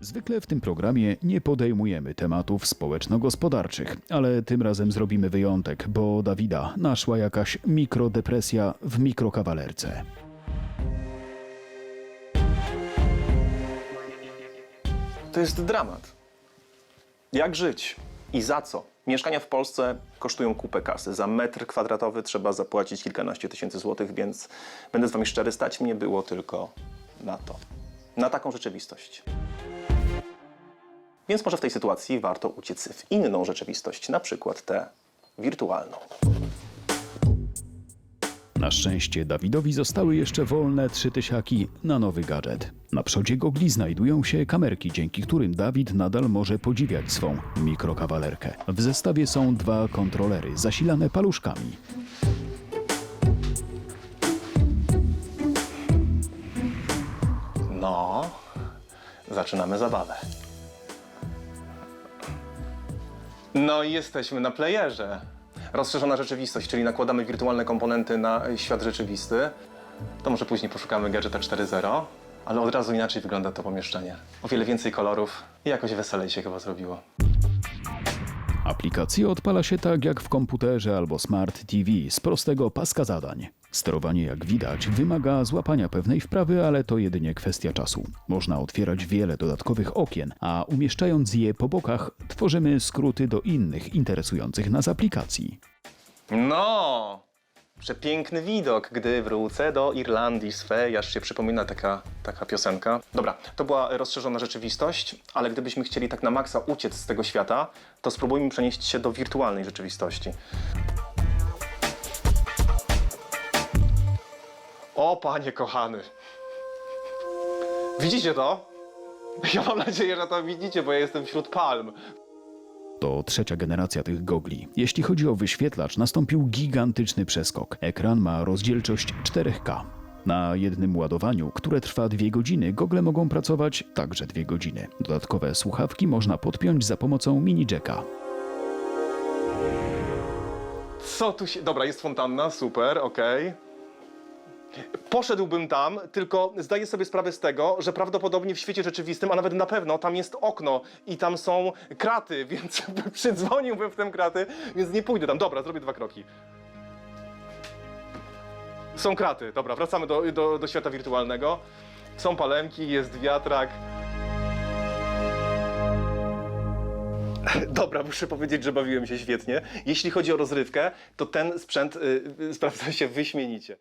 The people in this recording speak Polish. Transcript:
Zwykle w tym programie nie podejmujemy tematów społeczno-gospodarczych, ale tym razem zrobimy wyjątek, bo Dawida naszła jakaś mikrodepresja w mikrokawalerce. To jest dramat. Jak żyć i za co? Mieszkania w Polsce kosztują kupę kasy. Za metr kwadratowy trzeba zapłacić kilkanaście tysięcy złotych, więc będę z wami szczery, stać mnie było tylko na to. Na taką rzeczywistość. Więc może w tej sytuacji warto uciec w inną rzeczywistość, na przykład tę wirtualną. Na szczęście Dawidowi zostały jeszcze wolne trzy tysiaki na nowy gadżet. Na przodzie gogli znajdują się kamerki, dzięki którym Dawid nadal może podziwiać swą mikrokawalerkę. W zestawie są dwa kontrolery zasilane paluszkami. No, zaczynamy zabawę. No i jesteśmy na playerze. Rozszerzona rzeczywistość, czyli nakładamy wirtualne komponenty na świat rzeczywisty. To może później poszukamy gadżeta 4.0, ale od razu inaczej wygląda to pomieszczenie. O wiele więcej kolorów i jakoś weselej się chyba zrobiło. Aplikację odpala się tak jak w komputerze albo smart TV z prostego paska zadań. Sterowanie, jak widać, wymaga złapania pewnej wprawy, ale to jedynie kwestia czasu. Można otwierać wiele dodatkowych okien, a umieszczając je po bokach, tworzymy skróty do innych interesujących nas aplikacji. No! Przepiękny widok, gdy wrócę do Irlandii swej, aż się przypomina taka, taka piosenka. Dobra, to była rozszerzona rzeczywistość, ale gdybyśmy chcieli tak na maksa uciec z tego świata, to spróbujmy przenieść się do wirtualnej rzeczywistości. O, panie kochany! Widzicie to? Ja mam nadzieję, że to widzicie, bo ja jestem wśród palm. To trzecia generacja tych gogli. Jeśli chodzi o wyświetlacz, nastąpił gigantyczny przeskok. Ekran ma rozdzielczość 4K. Na jednym ładowaniu, które trwa dwie godziny, gogle mogą pracować także dwie godziny. Dodatkowe słuchawki można podpiąć za pomocą mini jacka. Co tu się... Dobra, jest fontanna, super, okej. Poszedłbym tam, tylko zdaję sobie sprawę z tego, że prawdopodobnie w świecie rzeczywistym, a nawet na pewno, tam jest okno i tam są kraty, więc przydzwoniłbym w te kraty, więc nie pójdę tam. Dobra, zrobię dwa kroki. Są kraty, dobra, wracamy do, do, do świata wirtualnego. Są palemki, jest wiatrak. Dobra, muszę powiedzieć, że bawiłem się świetnie. Jeśli chodzi o rozrywkę, to ten sprzęt y, y, sprawdza się wyśmienicie.